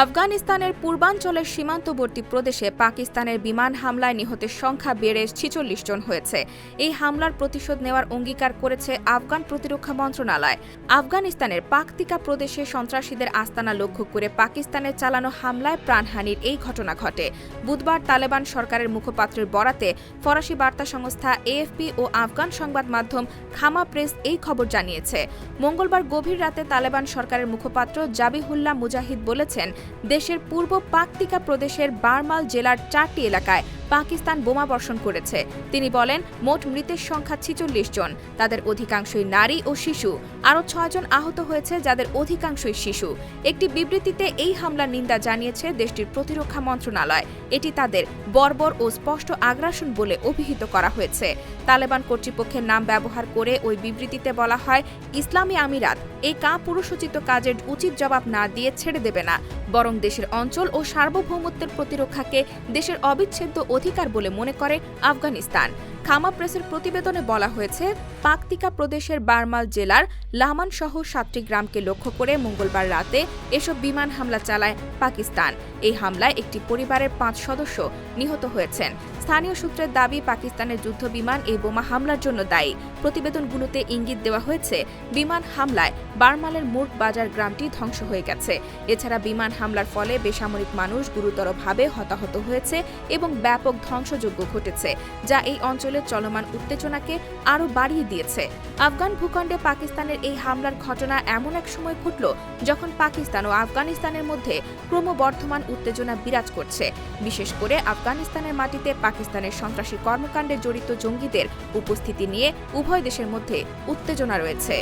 আফগানিস্তানের পূর্বাঞ্চলের সীমান্তবর্তী প্রদেশে পাকিস্তানের বিমান হামলায় নিহতের সংখ্যা বেড়ে ছিচল্লিশ জন হয়েছে। এই হামলার প্রতিশোধ নেওয়ার অঙ্গীকার করেছে আফগান প্রতিরক্ষা মন্ত্রণালয়। আফগানিস্তানের পাকতিকা প্রদেশে সন্ত্রাসীদের আস্তানা লক্ষ্য করে পাকিস্তানের চালানো হামলায় প্রাণহানির এই ঘটনা ঘটে। বুধবার তালেবান সরকারের মুখপাত্রের বরাতে ফরাসি বার্তা সংস্থা এএফপি ও আফগান সংবাদ মাধ্যম খামা প্রেস এই খবর জানিয়েছে। মঙ্গলবার গভীর রাতে তালেবান সরকারের মুখপাত্র জাবিহুল্লাহ মুজাহিদ বলেছেন দেশের পূর্ব পাকতিকা প্রদেশের বারমাল জেলার চারটি এলাকায় পাকিস্তান বোমা বর্ষণ করেছে। তিনি বলেন, মোট মৃতের সংখ্যা ছিচল্লিশ জন। তাদের অধিকাংশই নারী ও শিশু। আরও ছয়জন আহত হয়েছে, যাদের অধিকাংশই শিশু। একটি বিবৃতিতে এই হামলার নিন্দা জানিয়েছে দেশটির প্রতিরক্ষা মন্ত্রণালয়। এটি তাদের বর্বর ও স্পষ্ট আগ্রাসন বলে অভিহিত করা হয়েছে। তালেবান কর্তৃপক্ষের নাম ব্যবহার করে ওই বিবৃতিতে বলা হয়, ইসলামী আমিরাত এই কা পুরুষোচিত কাজের উচিত জবাব না দিয়ে ছেড়ে দেবে না। বরং দেশের অঞ্চল ও সার্বভৌমত্বের প্রতিরক্ষাকে দেশের অবিচ্ছেদ্য অধিকার বলে মনে করে আফগানিস্তান। খামা প্রেসের প্রতিবেদনে বলা হয়েছে, পাকতিকা প্রদেশের বারমাল জেলার লামান সহ সাতটি গ্রামকে লক্ষ্য করে মঙ্গলবার রাতে এসব বিমান হামলা চালায় পাকিস্তান। এই হামলায় একটি পরিবারের পাঁচ সদস্য নিহত হয়েছেন। স্থানীয় সূত্রের দাবি, পাকিস্তানের যুদ্ধ বিমান এই বোমা হামলার জন্য দায়ী। প্রতিবেদনগুলোতে ইঙ্গিত দেওয়া হয়েছে, বিমান হামলায় বারমালের মুর্গ বাজার গ্রামটি ধ্বংস হয়ে গেছে। এছাড়া বিমান হামলার ফলে বেসামরিক মানুষ গুরুতরভাবে হতাহত হয়েছে এবং ব্যাপক ধ্বংসযজ্ঞ ঘটেছে, যা এই অঞ্চলের চলমান উত্তেজনাকে আরও বাড়িয়ে দিয়েছে। আফগান ভূখণ্ডে পাকিস্তানের এই হামলার ঘটনা এমন এক সময় ঘটল যখন পাকিস্তান ও আফগানিস্তানের মধ্যে ক্রমবর্ধমান উত্তেজনা বিরাজ করছে। বিশেষ করে আফগানিস্তানের মাটিতে পাকিস্তানের সন্ত্রাসী কর্মকাণ্ডে জড়িত জঙ্গিদের উপস্থিতি নিয়ে উভয় দেশের মধ্যে উত্তেজনা রয়েছে।